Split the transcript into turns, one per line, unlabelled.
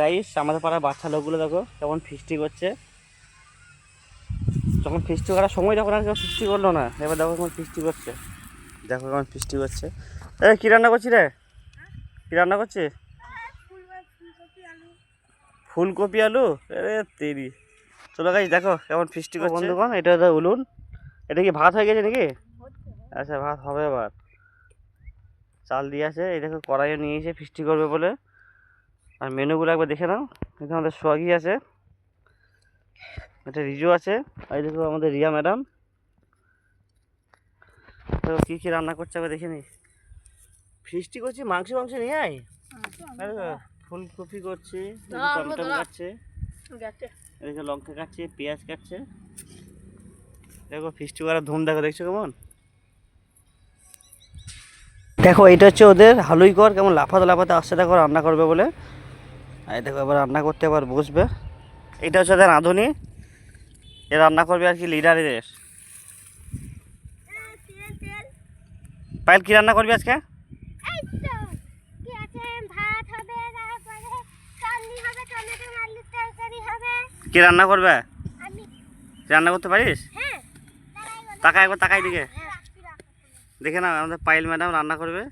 Guys আমাদের পাড়ার বাচ্চা লোকগুলো দেখো কেমন ফিস্টি করছে। যখন ফিস্টি করার সময় যখন আর কেউ ফিস্টি করল না। এবার দেখো কেমন ফিস্টি করছে। দেখো কেমন ফিস্টি করছে। এ কী রান্না করছি রে? কী রান্না করছিস ফুলকপি আলু। আরে তেরি। চলো গাইস দেখো কেমন ফিস্টি করছে। বন্ধুগণ এটা হচ্ছে উলুন। এটা কি ভাত হয়ে গেছে নাকি? আচ্ছা ভাত হবে এবার। চাল দিয়ে আছে। এই দেখো কড়াইও নিয়ে এসে ফিস্টি করবে বলে। আর মেনুগুলো একবার দেখে নাও। এখানে আমাদের সোয়াগি আছে একটা রিজু আছে আর দেখো আমাদের রিয়া ম্যাডাম। তো কী কী রান্না করছে একবার দেখে নি ফিস্টি করছি মাংস মাংস নিয়ে আয়। ফুলকপি করছে টমেটো কাটছে। এদিকে লঙ্কা কাটছে পেঁয়াজ কাটছে। দেখো ফিস্টি করার ধুম দেখো দেখছ কেমন? দেখো এটা হচ্ছে ওদের হালুই কর কেমন লাফাতে লাফাতে আসছে দেখো রান্না করবে বলে। এই দেখো, এবার রান্না করতে এবার বসবে। এটা হচ্ছে রাঁধুনি। এ রান্না করবে আর কি লিডার এদের। পাইল কি রান্না করবি আজকে? কি রান্না করবে? রান্না করতে পারিস? তাকাই একবার তাকাই দিকে দেখে না আমাদের পাইল ম্যাডাম রান্না করবে।